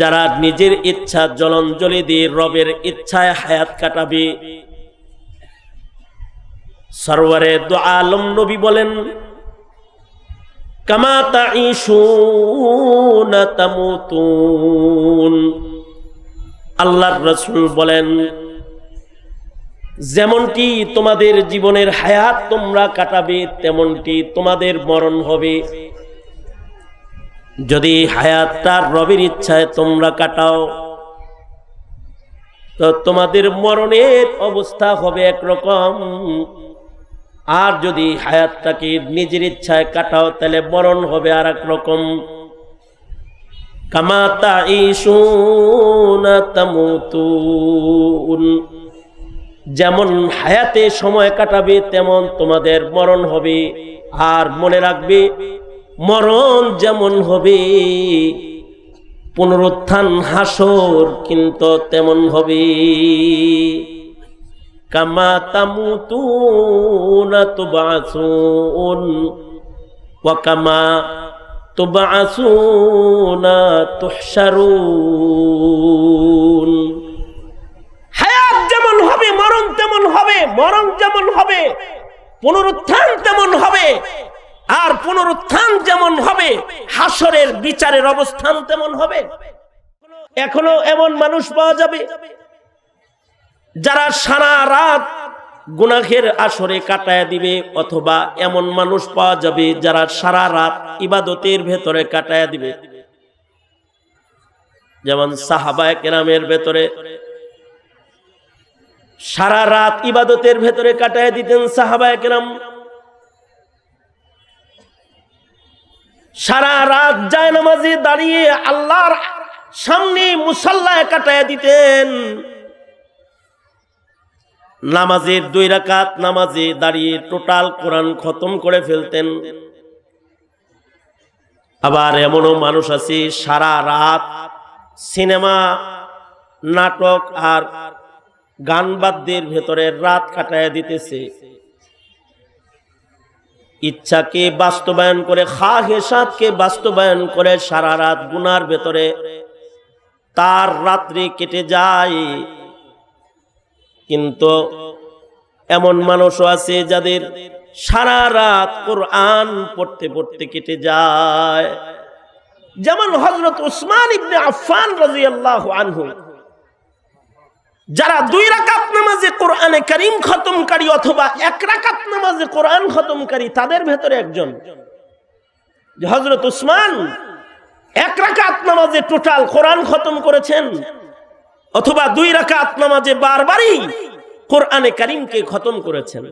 যারা নিজের ইচ্ছা জলঞ্জলি দিয়ে রবের ইচ্ছায় হায়াত কাটাবে। সরওয়ারে দো আলম নবী বলেন, কামা তাইশুনা তামুতুন। আল্লাহর রসুল বলেন, যেমনটি তোমাদের জীবনের হায়াত তোমরা কাটাবে, তেমনটি তোমাদের মরণ হবে। যদি হায়াতটার রবের ইচ্ছায় তোমরা কাটাও, তো তোমাদের মরণের অবস্থা হবে একরকম। আর যদি হায়াতটাকে নিজের ইচ্ছায় কাটাও, তাহলে মরণ হবে আর এক রকম কামাতা যেমন হায়াতে সময় কাটাবে, তেমন তোমাদের মরণ হবে। আর মনে রাখবে মরণ যেমন হবে, পুনরুত্থান হাসর কিন্তু তেমন হবে। কামা তামু তু তামুতুনা তুবাসুন, ওয়া কামা তুবাসুনা তুহশারুন। হায়াত যেমন হবে, মরণ তেমন হবে, মরণ যেমন হবে, পুনরুত্থান তেমন হবে আর পুনরুত্থান যেমন হবে হাসরের বিচারের অবস্থান তেমন হবে। এখনও এমন মানুষ পাওয়া যাবে যারা সারা রাত গুনাহের আসরে কাটায় দিবে অথবা এমন মানুষ পাওয়া যাবে যারা সারা রাত ইবাদতের ভেতরে কাটায় দিবে। যেমন সাহাবায় কেরামের ভেতরে সারা রাত ইবাদতের ভেতরে কাটায় দিতেন সাহাবায় কেরাম। সারা রাত যায় নামাজে দাঁড়িয়ে আল্লাহর সামনে মুসাল্লায় কাটায় দিতেন। নামাজের দুই রাকাত নামাজে দাঁড়িয়ে টোটাল কোরআন খতম করে ফেলতেন। আবার এমনও মানুষ আছে, সারা রাত সিনেমা, নাটক আর গান বাদ্যের ভেতরে রাত কাটায় দিতেছে। ইচ্ছাকে বাস্তবায়ন করে খা হেসাদকে বাস্তবায়ন করে সারা রাত গুনার ভেতরে তার রাত্রি কেটে যায়। কিন্তু এমন মানুষও আছে যাদের সারা রাত কোরআন পড়তে পড়তে কেটে যায়। যেমন হজরত উসমান ইবনে আফফান রাদিয়াল্লাহু আনহু। যারা দুই রাকাত নামাজে কোরআনে করিম খতমকারী অথবা এক রাকাত নামাজে কোরআন খতমকারী, তাদের ভেতরে একজন। হজরত উসমান এক রাকাত নামাজে টোটাল কোরআন খতম করেছেন অথবা দুই রাকাত নামাজে বারবারই কোরআনে করিমকে খতম করেছেন।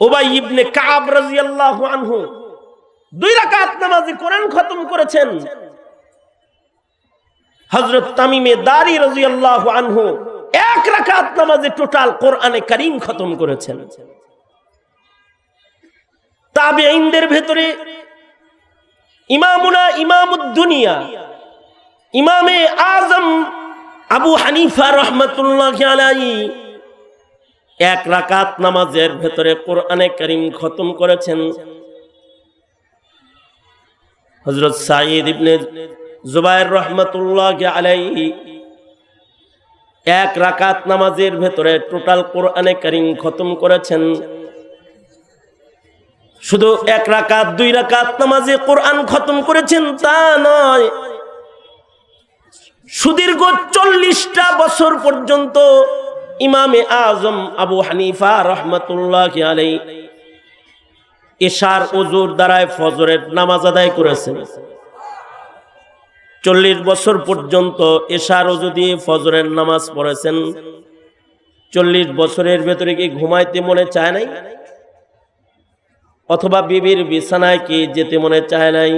ওবাই ইবনে কাব রাদিয়াল্লাহু আনহু দুই রাকাত নামাজে কোরআন খতম করেছেন। হজরত তামিমে দারি রাজিয়াল্লাহু আনহু এক রাকাত নামাজে টোটাল কোরআনে করিম খতম করেছেন। তাবেঈনদের ভেতরে ইমামুনা ইমামুদ্দুনিয়া, ইমামে আজম আবু হানিফা রহমতুল্লাহ আলাই এক রাকাত নামাজের ভেতরে কোরআনে করিম খতম করেছেন। হজরত সাইদ ইবনে জুবাইর রহমতুল্লাহ আলাই এক রাকাত নামাজের ভেতরে টোটাল কোরআনে করিম খতম করেছেন। শুধু এক রাকাত, দুই রাকাত নামাজে কোরআন খতম করেছেন তা নয়, সুদীর্ঘ চল্লিশটা বছর পর্যন্ত ইমামে আজম আবু হানিফা রহমতুল্লাহ আলাই এশার ওজুর দ্বারায় ফজরের নামাজ আদায় করেছেন। চল্লিশ বছর পর্যন্ত এশার ওজু দিয়ে ফজরের নামাজ পড়েছেন, চল্লিশ বছরের ভেতরে কি ঘুমাইতে মনে চায় নাই? অথবা বিবির বিছানায় কি যেতে মনে চায় নাই?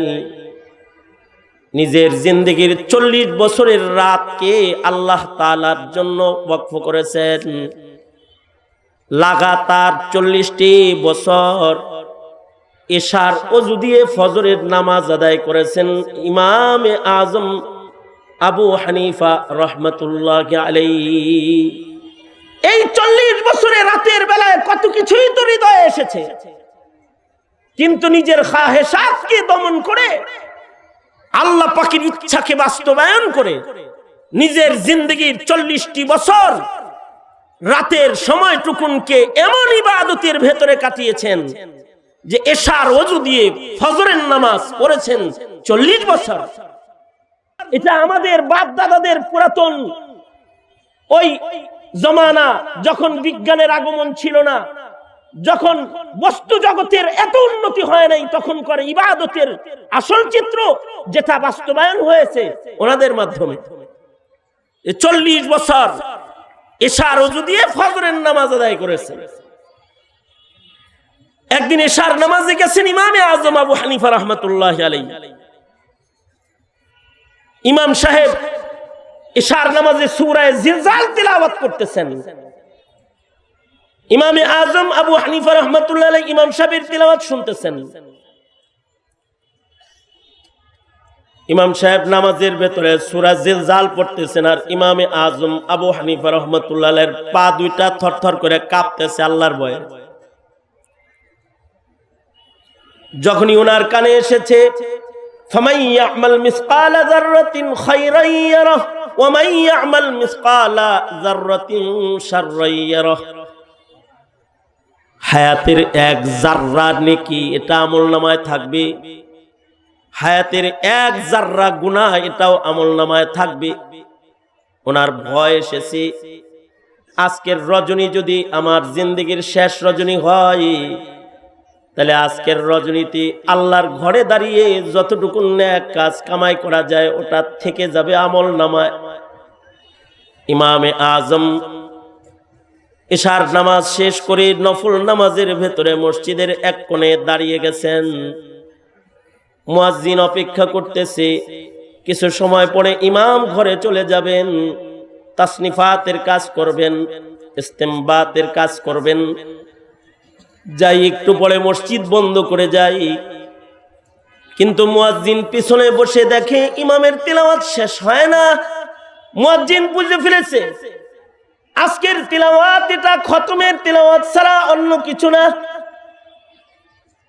নিজের জিন্দগির চল্লিশ বছরের রাতকে আল্লাহ তালার জন্য বক্ফ করেছেন। লাগাতার চল্লিশটি বছর এশার অজু দিয়ে ফজরের নামাজ আদায় করেছেন ইমামে আজম আবু হানিফা রহমতুল্লাহ আলাই এই চল্লিশ বছরে রাতের বেলায় কত কিছুই তো হৃদয়ে এসেছে। কিন্তু নিজের খাহেসাতকে দমন করে আল্লাহ পাখির ইচ্ছাকে বাস্তবায়ন করে নিজের জিন্দগির চল্লিশটি বছর রাতের সময়টুকুনকে এমন ইবাদতের ভেতরে কাটিয়েছেন যে এশার অজু দিয়ে ফজরের নামাজ পড়েছেন চল্লিশ বছর। এটা আমাদের বাপ দাদাদের পুরাতন ওই জমানা যখন বিজ্ঞানের আগমন ছিল না, যখন বস্তু জগতের এত উন্নতি হয় নাই তখন করে ইবাদতের আসল চিত্র যেটা বাস্তবায়ন হয়েছে ওনাদের মাধ্যমে। চল্লিশ বছর এশার অজু দিয়ে ফজরের নামাজ আদায় করেছে। একদিন এশার নামাজে গেছেন ইমামে আজম আবু হানিফা রহমতুল্লাহ আলাই ইমাম সাহেব এশার নামাজে সুরায় জিলজাল তিলাওয়াত করতেছেন। ইমামে আজম আবু হানিফা রহমতুল্লাহ আলাই ইমাম সাহেবের তিলাওয়াত শুনতেছেন। ইমাম সাহেব নামাজের ভেতরে সুরা জিলজাল পড়তেছেন আর ইমামে আজম আবু হানিফা রহমতুল্লাহ পা দুইটা থরথর করে কাঁপতেছে আল্লাহর ভয়ে। যখনই ওনার কানে এসেছে হায়াতের এক জার্রা নেকি, এটা আমল নামায় থাকবে। হায়াতের এক জার্রা গুনাহ, এটাও আমল নামায় থাকবে। ওনার ভয় এসেছে, আজকের রজনী যদি আমার জিন্দগির শেষ রজনী হয় তাহলে আজকের রজনীতি আল্লাহর ঘরে দাঁড়িয়ে যতটুকু ন্যাক কাজ কামাই করা যায়, ওটা থেকে যাবে আমল নামায়। ইমামে আজম ইশার নামাজ শেষ করে নফল নামাজের ভেতরে মসজিদের এক কোণে দাঁড়িয়ে গেছেন। মুয়াজ্জিন অপেক্ষা করতেছে, কিছু সময় পরে ইমাম ঘরে চলে যাবেন, তাসনিফাতের কাজ করবেন, ইস্তেমবাতের কাজ করবেন। যাই, একটু পরে মসজিদ বন্ধ করে যাই। কিন্তু মুয়াজ্জিন পিছনে বসে দেখে ইমামের তিলাওয়াত শেষ হয় না। মুয়াজ্জিন বুঝে ফেলেছে, আজকের তিলাওয়াত এটা, খতমের তিলাওয়াত ছাড়া অন্য কিছু না।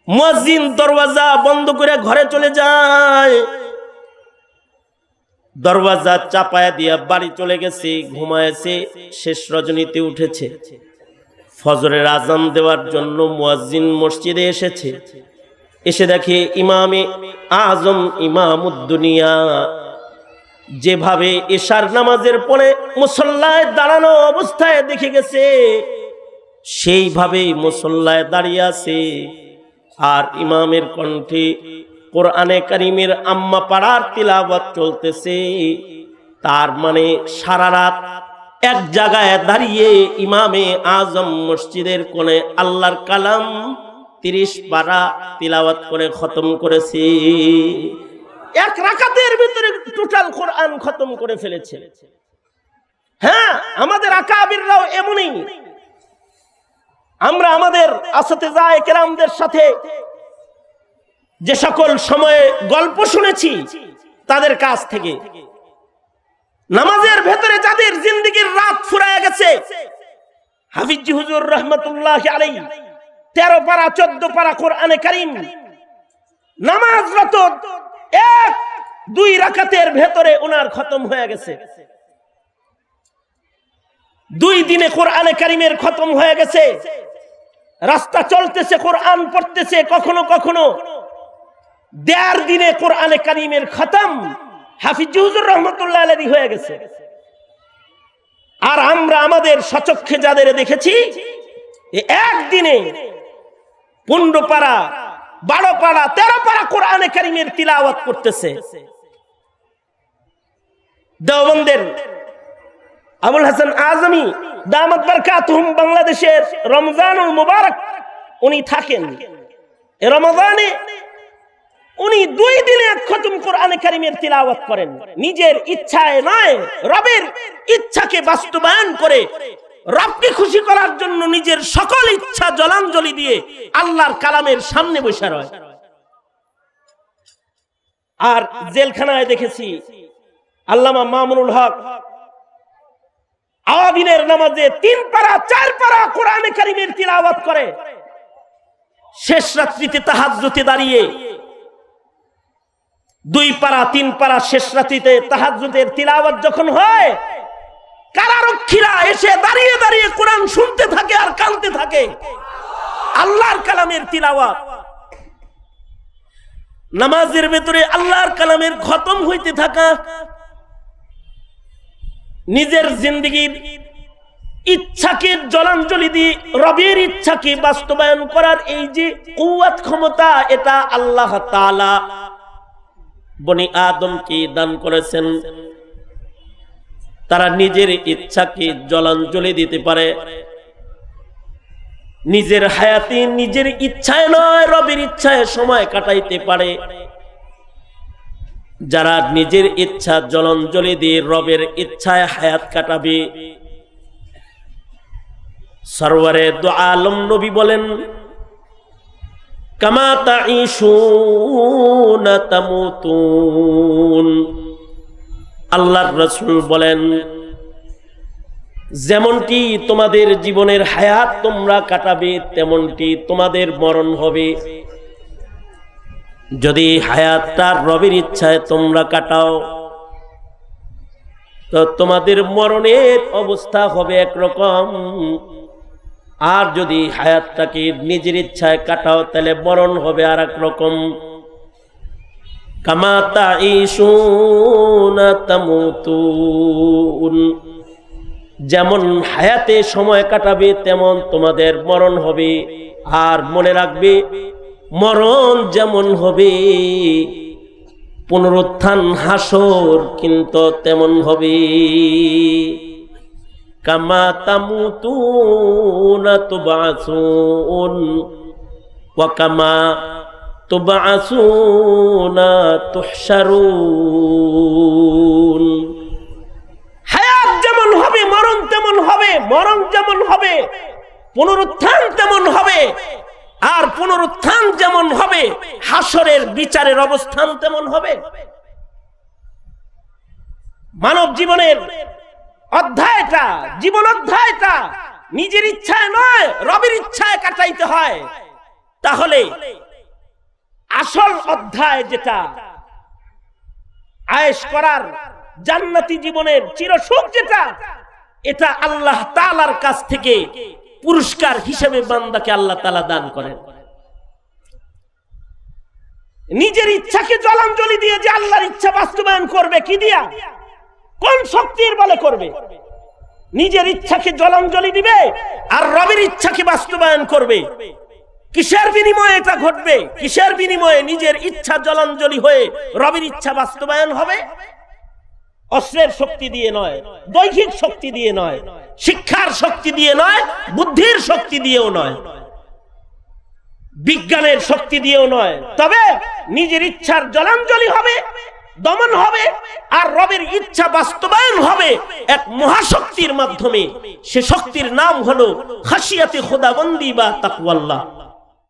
মুয়াজ্জিন দরওয়াজা বন্ধ করে ঘরে চলে যায়। দরওয়াজা চাপায়া দিয়া বাড়ি চলে গেছে, ঘুমায়েছে, শেষ রজনীতে উঠেছে। ফজরের আজান দেওয়ার জন্য মুয়াজ্জিন মসজিদে এসেছে। এসে দেখে ইমামে আজম ইমামুদ্দুনিয়া যেভাবে এশার নামাজের পরে মুসল্লায় দাঁড়ানো অবস্থায় দেখে গেছে, সেইভাবেই মুসল্লায় দাঁড়িয়ে আছে। আর ইমামের কণ্ঠে কোরআনে করিমের আম্মা পাড়ার তিলাবত চলতেছে। তার মানে সারা রাত এক জায়গায় দাঁড়িয়ে ইমামে আজম মসজিদের কোণে আল্লাহর কালাম তিরিশ পারা তিলাওয়াত করে খতম করেছে। এক রাকাতের ভিতরে টোটাল কোরআন খতম করে ফেলেছে। হ্যাঁ আমাদের আকাবিররাও এমনই। আমরা আমাদের আসাতে যায় কেরামদের সাথে যে সকল সময়ে গল্প শুনেছি তাদের কাছ থেকে। নামাজের ভেতরে যাদের জিন্দগির রাত ফুরায় গেছে। হাফিজি হুজুর রহমতুল্লাহ আলাই তেরো পারা, চোদ্দ পারা কোরআনে কারিম। নামাজরত এক, দুই রাকাতের ভেতরে ওনার খতম হয়ে গেছে। দুই দিনে কোরআনে কারিমের খতম হয়ে গেছে। রাস্তা চলতেছে, কোরআন পড়তেছে, কখনো কখনো দেড় দিনে কোরআনে কারিমের খতম। হাফিজ হুজুর রহমতুল্লাহ আলী হয়ে গেছে। আর আমরা আমাদের সচক্ষে যাদের দেখেছি একদিনে পনেরো পাড়া বারো পাড়া তেরো পাড়া কোরআনে কারিমের তিলাওয়াত করতেছে। দেওবন্দের আবুল হাসান আজমি, দামত বারকাতুহুম বাংলাদেশের রমজানুল মুবারক, উনি থাকেন। এ রমজানে উনি দুই দিনে খতম কোরআনে কারিমের তিলাওয়াত করেন। নিজের ইচ্ছায় নয়, রবের ইচ্ছাকে বাস্তবায়ন করে রবকে খুশি করার জন্য নিজের সকল ইচ্ছা জলাঞ্জলি দিয়ে আল্লাহর কালামের সামনে বসে রয়। আর জেলখানায় দেখেছি আল্লামা মামুনুল হক আওয়াবিনের নামাজে তিন পারা, চার পারা কোরআনে কারিমের তিলাওয়াত করে। শেষ রাত্রিতে তাহাজ্জুতে দাঁড়িয়ে দুই পারা তিন পারা শেষ রাতিতে তাহাজ্জুদের তিলাওয়াত যখন হয়, কারারক্ষীরা এসে দাঁড়িয়ে দাঁড়িয়ে কোরআন শুনতে থাকে আর কানতে থাকে। আল্লাহর কালামের তিলাওয়াত। নামাজের ভেতরে আল্লাহর কালামের খতম হইতে থাকা, নিজের জিন্দগির ইচ্ছাকে জলাঞ্জলি দিয়ে রবের ইচ্ছাকে বাস্তবায়ন করার এই যে কুয়াত ক্ষমতা, এটা আল্লাহ তাআলা বনি আদমকে দান করেছেন? তারা নিজের ইচ্ছা ইচ্ছাকে জলাঞ্জলি দিতে পারে। নিজের হায়াতে নিজের ইচ্ছায় নয়, রবের ইচ্ছায় সময় কাটাইতে পারে। যারা নিজের ইচ্ছা জলাঞ্জলি দিয়ে রবের ইচ্ছায় হায়াত কাটাবে। সরওয়ারে দু আলম নবী বলেন কামা তাইশুনা তামুতুন। আল্লাহর রসুল বলেন, যেমনটি তোমাদের জীবনের হায়াত তোমরা কাটাবে, তেমনটি তোমাদের মরণ হবে। যদি হায়াতটা রবের ইচ্ছায় তোমরা কাটাও, তো তোমাদের মরণের অবস্থা হবে একরকম। আর যদি হায়াতটাকে নিজের ইচ্ছায় কাটাও, তাহলে মরণ হবে আর এক রকম কামাতা যেমন হায়াতে সময় কাটাবে, তেমন তোমাদের মরণ হবে। আর মনে রাখবে, মরণ যেমন হবে, পুনরুত্থান, হাসর কিন্তু তেমন হবে। কামা তামুতুনা তুবাসুন, ওয়া কামা তুবাসুনা তুহশারুন। হায়াত যেমন হবে, মরণ তেমন হবে, মরণ যেমন হবে, পুনরুত্থান তেমন হবে, আর পুনরুত্থান যেমন হবে, হাসরের বিচারের অবস্থান তেমন হবে। মানব জীবনের অধ্যায়টা, জীবন অধ্যায়টা নিজের ইচ্ছায় নয়, রবের ইচ্ছায় কাটাইতে হয়। তাহলে আসল অধ্যায় যেটা, আয়েশ করার জান্নাতি জীবনের চিরসুখ যেটা, এটা আল্লাহ তালার কাছ থেকে পুরস্কার হিসেবে বান্দাকে আল্লাহ তালা দান করেন। নিজের ইচ্ছাকে জলাঞ্জলি দিয়ে যে আল্লাহর ইচ্ছা বাস্তবায়ন করবে, কি দিয়া? কোন শক্তির বলে করবে? নিজের ইচ্ছাকে জলাঞ্জলি দিবে আর রবের ইচ্ছাকে বাস্তবায়ন করবে। কিসের বিনিময়ে এটা ঘটবে? কিসের বিনিময়ে নিজের ইচ্ছা জলাঞ্জলি হয়ে রবের ইচ্ছা বাস্তবায়ন হবে? অস্ত্রের শক্তি দিয়ে নয়, দৈহিক শক্তি দিয়ে নয়, শিক্ষার শক্তি দিয়ে নয়, বুদ্ধির শক্তি দিয়েও নয়। বিজ্ঞানের শক্তি দিয়েও নয়। তবে নিজের ইচ্ছার জলাঞ্জলি হবে। দমন হবে আর রবের ইচ্ছা বাস্তবায়ন হবে। এক মহাশক্তির মাধ্যমে সে শক্তির নাম হলো খাসিয়াতে খোদাবন্দি বা তাকওয়াল্লাহ।